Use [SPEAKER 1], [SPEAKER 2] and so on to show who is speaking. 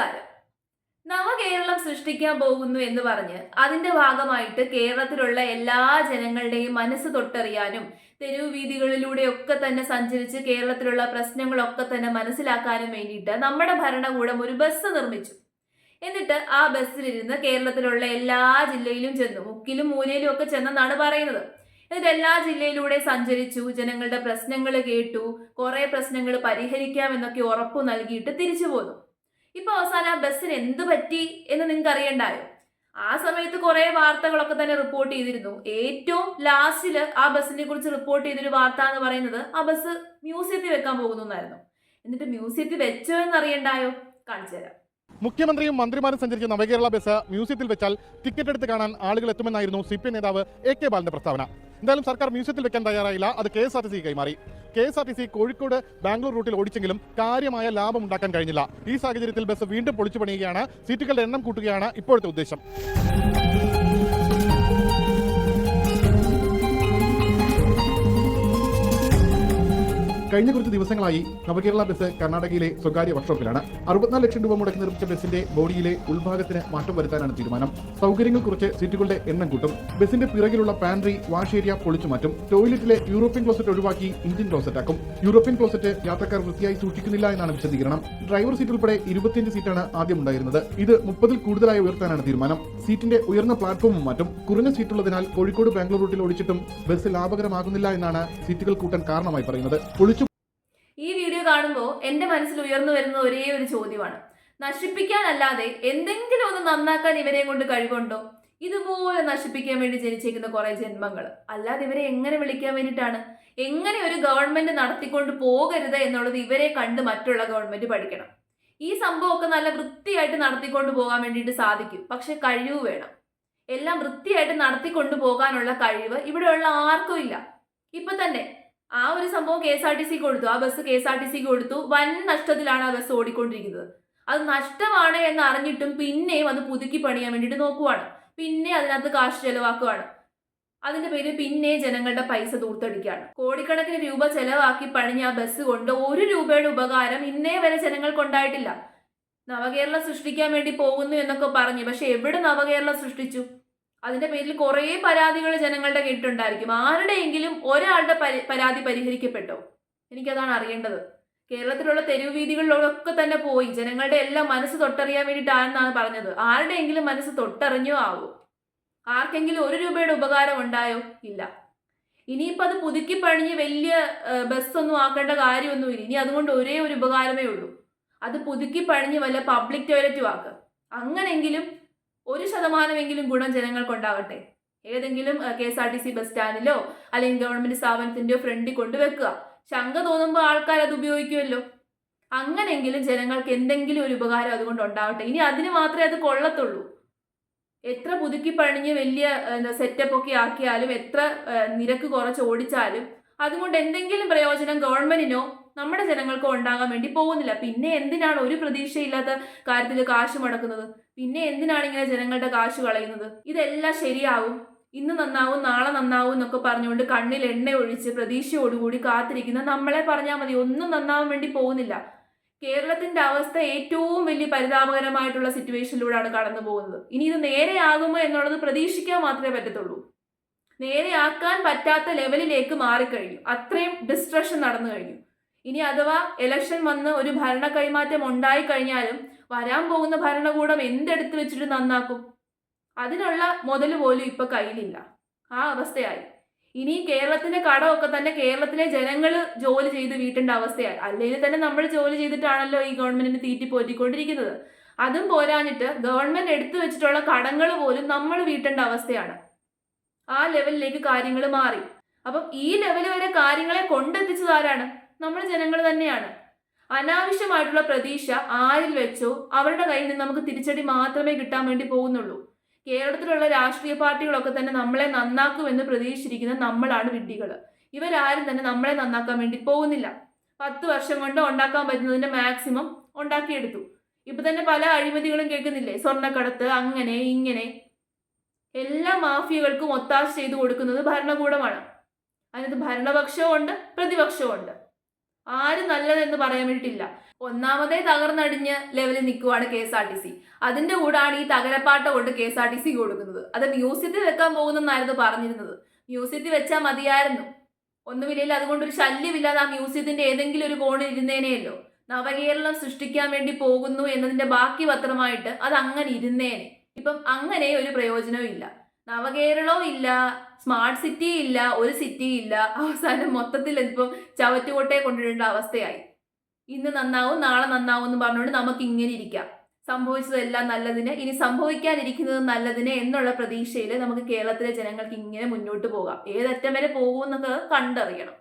[SPEAKER 1] നമസ്കാരം നവകേരളം സൃഷ്ടിക്കാൻ പോകുന്നു എന്ന് പറഞ്ഞ് അതിന്റെ ഭാഗമായിട്ട് കേരളത്തിലുള്ള എല്ലാ ജനങ്ങളുടെയും മനസ്സ് തൊട്ടറിയാനും തെരുവ് വീതികളിലൂടെ ഒക്കെ തന്നെ സഞ്ചരിച്ച് കേരളത്തിലുള്ള പ്രശ്നങ്ങളൊക്കെ തന്നെ മനസ്സിലാക്കാനും വേണ്ടിയിട്ട് നമ്മുടെ ഭരണകൂടം ഒരു ബസ് നിർമ്മിച്ചു. എന്നിട്ട് ആ ബസ്സിലിരുന്ന് കേരളത്തിലുള്ള എല്ലാ ജില്ലയിലും ചെന്നു. മുക്കിലും മൂലയിലും ഒക്കെ ചെന്നെന്നാണ് പറയുന്നത്. എന്നിട്ട് എല്ലാ ജില്ലയിലൂടെ സഞ്ചരിച്ചു ജനങ്ങളുടെ പ്രശ്നങ്ങൾ കേട്ടു കുറേ പ്രശ്നങ്ങൾ പരിഹരിക്കാമെന്നൊക്കെ ഉറപ്പു നൽകിയിട്ട് തിരിച്ചു പോന്നു. ഇപ്പൊ അവസാനം ആ ബസ്സിന് എന്ത് പറ്റി എന്ന് നിങ്ങൾക്ക് അറിയണ്ടായോ? ആ സമയത്ത് കുറെ വാർത്തകളൊക്കെ തന്നെ റിപ്പോർട്ട് ചെയ്തിരുന്നു. ഏറ്റവും ലാസ്റ്റിൽ ആ ബസ്സിനെ കുറിച്ച് റിപ്പോർട്ട് ചെയ്തൊരു വാർത്ത എന്ന് പറയുന്നത് ആ ബസ് മ്യൂസിയത്തിൽ വെക്കാൻ പോകുന്നു എന്നായിരുന്നു. എന്നിട്ട് മ്യൂസിയത്തിൽ വെച്ചോ എന്നറിയണ്ടായോ കാണിച്ചു തരാം.
[SPEAKER 2] മുഖ്യമന്ത്രിയും മന്ത്രിമാരും സഞ്ചരിച്ച നവകേരള ബസ് മ്യൂസിയത്തിൽ വെച്ചാൽ ടിക്കറ്റ് എടുത്ത് കാണാൻ ആളുകൾ എത്തുമെന്നായിരുന്നു സി പി നേതാവ് എ കെ ബാലന്റെ പ്രസ്താവന. എന്തായാലും സർക്കാർ മ്യൂസിയത്തിൽ വെക്കാൻ തയ്യാറായില്ല. അത് K S R T C കൈമാറി. K S R T C Kozhikode Bangalore റൂട്ടിൽ ഓടിച്ചെങ്കിലും കാര്യമായ ലാഭം ഉണ്ടാക്കാൻ കഴിഞ്ഞില്ല. ഈ സാഹചര്യത്തിൽ ബസ് വീണ്ടും പൊളിച്ചു പണിയുകയാണ് സീറ്റുകളുടെ എണ്ണം കൂട്ടുകയാണ് ഇപ്പോഴത്തെ ഉദ്ദേശം. കഴിഞ്ഞ കുറച്ച് ദിവസങ്ങളായി നവകേരള ബസ് കർണാടകയിലെ സ്വകാര്യ വർക്ക്ഷോപ്പിലാണ്. അറുപത്തിനാല് ലക്ഷം രൂപ മുടക്കി നിർമ്മിച്ച ബസിന്റെ ബോഡിയിലെ ഉൾഭാഗത്തിന് മാറ്റം വരുത്താനാണ് തീരുമാനം. സൗകര്യങ്ങൾ കുറച്ച് സീറ്റുകളുടെ എണ്ണം കൂട്ടും. ബസിന്റെ പിറകിലുള്ള പാൻട്രി വാഷ് ഏരിയ പൊളിച്ചു മാറ്റും. ടോയ്ലറ്റിലെ യൂറോപ്യൻ ക്ലോസറ്റ് ഒഴിവാക്കി ഇന്ത്യൻ ക്ലോസറ്റ് ആക്കും. യൂറോപ്യൻ ക്ലോസറ്റ് യാത്രക്കാർ വൃത്തിയായി സൂക്ഷിക്കുന്നില്ല എന്നാണ് വിശദീകരണം. ഡ്രൈവർ സീറ്റ് ഉൾപ്പെടെ ഇരുപത്തിയഞ്ച് സീറ്റാണ് ആദ്യം ഉണ്ടായിരുന്നത്. ഇത് മുപ്പതിൽ കൂടുതലായി ഉയർത്താനാണ് തീരുമാനം. സീറ്റിന്റെ ഉയർന്ന പ്ലാറ്റ്ഫോമും മാറ്റും. കുറഞ്ഞ സീറ്റുള്ളതിനാൽ കോഴിക്കോട് ബാംഗ്ലൂർ റൂട്ടിൽ ഓടിച്ചിട്ടും ബസ് ലാഭകരമാകുന്നില്ല എന്നാണ് സീറ്റുകൾ കൂട്ടാൻ കാരണമായി പറയുന്നത്.
[SPEAKER 1] വീഡിയോ കാണുമ്പോൾ എന്റെ മനസ്സിൽ ഉയർന്നു വരുന്ന ഒരേ ഒരു ചോദ്യമാണ്. നശിപ്പിക്കാനല്ലാതെ എന്തെങ്കിലും ഒന്ന് നന്നാക്കാൻ ഇവരെ കൊണ്ട് കഴിവുണ്ടോ? ഇതുപോലെ നശിപ്പിക്കാൻ വേണ്ടി ജനിച്ചേക്കുന്ന കുറേ ജന്മങ്ങൾ. അല്ലാതെ ഇവരെ എങ്ങനെ വിളിക്കാൻ വേണ്ടിയിട്ടാണ്? എങ്ങനെ ഒരു ഗവൺമെന്റ് നടത്തിക്കൊണ്ട് പോകരുത് എന്നുള്ളത് ഇവരെ കണ്ട് മറ്റുള്ള ഗവൺമെന്റ് പഠിക്കണം. ഈ സംഭവമൊക്കെ നല്ല വൃത്തിയായിട്ട് നടത്തിക്കൊണ്ട് പോകാൻ വേണ്ടിയിട്ട് സാധിക്കും. പക്ഷെ കഴിവ് വേണം. എല്ലാം വൃത്തിയായിട്ട് നടത്തിക്കൊണ്ട് പോകാനുള്ള കഴിവ് ഇവിടെയുള്ള ആർക്കും ഇല്ല. ഇപ്പൊ തന്നെ ആ ഒരു സംഭവം K S R T C കൊടുത്തു. ആ bus K S R T C കൊടുത്തു. വൻ നഷ്ടത്തിലാണ് ആ ബസ് ഓടിക്കൊണ്ടിരിക്കുന്നത്. അത് നഷ്ടമാണ് എന്ന് അറിഞ്ഞിട്ടും പിന്നെയും അത് പുതുക്കി പണിയാൻ വേണ്ടിയിട്ട് നോക്കുവാണ്. പിന്നെ അതിനകത്ത് കാശ് ചെലവാക്കുവാണ്. അതിന്റെ പേര് പിന്നെ ജനങ്ങളുടെ പൈസ ദൂർത്തടിക്കുകയാണ് കോടിക്കണക്കിന് രൂപ ചെലവാക്കി പണിഞ്ഞ ആ ബസ് കൊണ്ട് ഒരു രൂപയുടെ ഉപകാരം ഇന്നേ വരെ ജനങ്ങൾക്ക് ഉണ്ടായിട്ടില്ല. നവകേരളം സൃഷ്ടിക്കാൻ വേണ്ടി പോകുന്നു എന്നൊക്കെ പറഞ്ഞു. പക്ഷെ എവിടെ നവകേരളം സൃഷ്ടിച്ചു? അതിന്റെ പേരിൽ കുറേ പരാതികൾ ജനങ്ങളുടെ കേട്ടിട്ടുണ്ടായിരിക്കും ആരുടെയെങ്കിലും ഒരാളുടെ പരി- പരാതി പരിഹരിക്കപ്പെട്ടോ? എനിക്കതാണ് അറിയേണ്ടത്. കേരളത്തിലുള്ള തെരുവ് വീതികളിലൊക്കെ തന്നെ പോയി. ജനങ്ങളുടെ എല്ലാം മനസ്സ് തൊട്ടറിയാൻ വേണ്ടിയിട്ടാണെന്നാണ് പറഞ്ഞത്. ആരുടെയെങ്കിലും മനസ്സ് തൊട്ടറിഞ്ഞോ ആവോ? ആർക്കെങ്കിലും ഒരു രൂപയുടെ ഉപകാരം ഉണ്ടായോ? ഇല്ല. ഇനിയിപ്പോൾ അത് പുതുക്കി പണിഞ്ഞ് വലിയ ബസ്സൊന്നും ആക്കേണ്ട കാര്യമൊന്നുമില്ല. ഇനി അതുകൊണ്ട് ഒരേ ഒരു ഉപകാരമേ ഉള്ളൂ. അത് പുതുക്കി പണിഞ്ഞ് വല്ല പബ്ലിക് ടോയ്ലറ്റും ആക്കുക അങ്ങനെങ്കിലും ഒരു ശതമാനമെങ്കിലും ഗുണം ജനങ്ങൾക്കുണ്ടാവട്ടെ. ഏതെങ്കിലും K S R T C bus സ്റ്റാൻഡിലോ അല്ലെങ്കിൽ ഗവൺമെന്റ് സ്ഥാപനത്തിന്റെയോ ഫ്രണ്ടിൽ കൊണ്ടുവെക്കുക. ശങ്ക തോന്നുമ്പോൾ ആൾക്കാർ അത് ഉപയോഗിക്കുമല്ലോ അങ്ങനെങ്കിലും ജനങ്ങൾക്ക് എന്തെങ്കിലും ഒരു ഉപകാരം അതുകൊണ്ട് ഉണ്ടാവട്ടെ. ഇനി അതിന് മാത്രമേ അത് കൊള്ളത്തുള്ളൂ. എത്ര പുതുക്കി പണിഞ്ഞ് വലിയ സെറ്റപ്പ് ഒക്കെ ആക്കിയാലും എത്ര നിരക്ക് കുറച്ച് ഓടിച്ചാലും അതുകൊണ്ട് എന്തെങ്കിലും പ്രയോജനം ഗവൺമെന്റിനോ നമ്മുടെ ജനങ്ങൾക്ക് ഉണ്ടാകാൻ വേണ്ടി പോകുന്നില്ല. പിന്നെ എന്തിനാണ് ഒരു പ്രതീക്ഷയില്ലാത്ത കാര്യത്തിൽ കാശ് മുടക്കുന്നത്? പിന്നെ എന്തിനാണ് ഇങ്ങനെ ജനങ്ങളുടെ കാശ് കളയുന്നത്? ഇതെല്ലാം ശരിയാവും. ഇന്ന് നന്നാവും നാളെ നന്നാവും എന്നൊക്കെ പറഞ്ഞുകൊണ്ട് കണ്ണിൽ എണ്ണ ഒഴിച്ച് പ്രതീക്ഷയോടുകൂടി കാത്തിരിക്കുന്ന നമ്മളെ പറഞ്ഞാൽ മതി. ഒന്നും നന്നാവാൻ വേണ്ടി പോകുന്നില്ല. കേരളത്തിന്റെ അവസ്ഥ ഏറ്റവും വലിയ പരിതാപകരമായിട്ടുള്ള സിറ്റുവേഷനിലൂടെയാണ് കടന്നു പോകുന്നത്. ഇനി ഇത് നേരെയാകുമോ എന്നുള്ളത് പ്രതീക്ഷിക്കാൻ മാത്രമേ പറ്റത്തുള്ളൂ. നേരെയാക്കാൻ പറ്റാത്ത ലെവലിലേക്ക് മാറിക്കഴിഞ്ഞു. അത്രയും ഡിസ്ട്രക്ഷൻ നടന്നു കഴിഞ്ഞു. ഇനി അഥവാ ഇലക്ഷൻ വന്ന് ഒരു ഭരണ കൈമാറ്റം ഉണ്ടായി കഴിഞ്ഞാലും വരാൻ പോകുന്ന ഭരണകൂടം എന്തെടുത്ത് വെച്ചിട്ട് നന്നാക്കും? അതിനുള്ള മുതൽ പോലും ഇപ്പൊ കയ്യിലില്ല. ആ അവസ്ഥയായി. ഇനി കേരളത്തിന്റെ കടമൊക്കെ തന്നെ കേരളത്തിലെ ജനങ്ങൾ ജോലി ചെയ്ത് വീട്ടേണ്ട അവസ്ഥയായി. അല്ലെങ്കിൽ തന്നെ നമ്മൾ ജോലി ചെയ്തിട്ടാണല്ലോ ഈ ഗവൺമെന്റിന് തീറ്റി പോറ്റിക്കൊണ്ടിരിക്കുന്നത്. അതും പോരാഞ്ഞിട്ട് ഗവൺമെന്റ് എടുത്തു വെച്ചിട്ടുള്ള കടങ്ങൾ പോലും നമ്മൾ വീട്ടേണ്ട അവസ്ഥയാണ്. ആ ലെവലിലേക്ക് കാര്യങ്ങൾ മാറി. അപ്പം ഈ ലെവൽ വരെ കാര്യങ്ങളെ കൊണ്ടെത്തിച്ചത് ആരാണ്? നമ്മൾ ജനങ്ങൾ തന്നെയാണ്. അനാവശ്യമായിട്ടുള്ള പ്രതീക്ഷ ആരിൽ വെച്ചോ അവരുടെ കയ്യിൽ നിന്ന് നമുക്ക് തിരിച്ചടി മാത്രമേ കിട്ടാൻ വേണ്ടി പോകുന്നുള്ളൂ. കേരളത്തിലുള്ള രാഷ്ട്രീയ പാർട്ടികളൊക്കെ തന്നെ നമ്മളെ നന്നാക്കുമെന്ന് പ്രതീക്ഷിച്ചിരിക്കുന്ന നമ്മളാണ് വിഡ്ഢികൾ ഇവരാരും തന്നെ നമ്മളെ നന്നാക്കാൻ വേണ്ടി പോകുന്നില്ല. പത്ത് വർഷം കൊണ്ട് ഉണ്ടാക്കാൻ പറ്റുന്നതിന്റെ മാക്സിമം ഉണ്ടാക്കിയെടുത്തു. ഇപ്പൊ തന്നെ പല അഴിമതികളും കേൾക്കുന്നില്ലേ? സ്വർണക്കടത്ത് അങ്ങനെ ഇങ്ങനെ. എല്ലാ മാഫിയകൾക്കും ഒത്താശ ചെയ്തു കൊടുക്കുന്നത് ഭരണകൂടമാണ്. അതിനകത്ത് ഭരണപക്ഷവും ഉണ്ട് പ്രതിപക്ഷവും ഉണ്ട്. ആര് നല്ലതെന്ന് പറയാൻ വേണ്ടിയിട്ടില്ല. ഒന്നാമതേ തകർന്നടിഞ്ഞ് ലെവലിൽ നിൽക്കുവാണ് K S R T C. അതിന്റെ കൂടാണ് ഈ തകരപ്പാട്ട കൊണ്ട് K S R T C കൊടുക്കുന്നത്. അത് മ്യൂസിയത്തിൽ വെക്കാൻ പോകുന്നെന്നായിരുന്നു പറഞ്ഞിരുന്നത്. മ്യൂസിയത്തിൽ വെച്ചാൽ മതിയായിരുന്നു. ഒന്നുമില്ലെങ്കിൽ അതുകൊണ്ടൊരു ശല്യമില്ലാതെ ആ മ്യൂസിയത്തിന്റെ ഏതെങ്കിലും ഒരു കോണിൽ ഇരുന്നേനെയല്ലോ നവകേരളം സൃഷ്ടിക്കാൻ വേണ്ടി പോകുന്നു എന്നതിന്റെ ബാക്കി പത്രമായിട്ട് അത് അങ്ങനെ ഇരുന്നേനെ. ഇപ്പം അങ്ങനെ ഒരു പ്രയോജനവും ഇല്ല. നവകേരളവും ഇല്ല സ്മാർട്ട് സിറ്റി ഇല്ല ഒരു സിറ്റി ഇല്ല. അവസാനം മൊത്തത്തിൽ ഇപ്പം ചവറ്റുകോട്ടയെ കൊണ്ടിടേണ്ട അവസ്ഥയായി. ഇന്ന് നന്നാവും നാളെ നന്നാവും എന്ന് പറഞ്ഞുകൊണ്ട് നമുക്ക് ഇങ്ങനെ ഇരിക്കാം. സംഭവിച്ചതെല്ലാം നല്ലതിന് ഇനി സംഭവിക്കാനിരിക്കുന്നത് നല്ലതിന് എന്നുള്ള പ്രതീക്ഷയിൽ നമുക്ക് കേരളത്തിലെ ജനങ്ങൾക്ക് ഇങ്ങനെ മുന്നോട്ട് പോകാം. ഏതറ്റം വരെ പോകുമെന്നൊക്കെ കണ്ടറിയണം.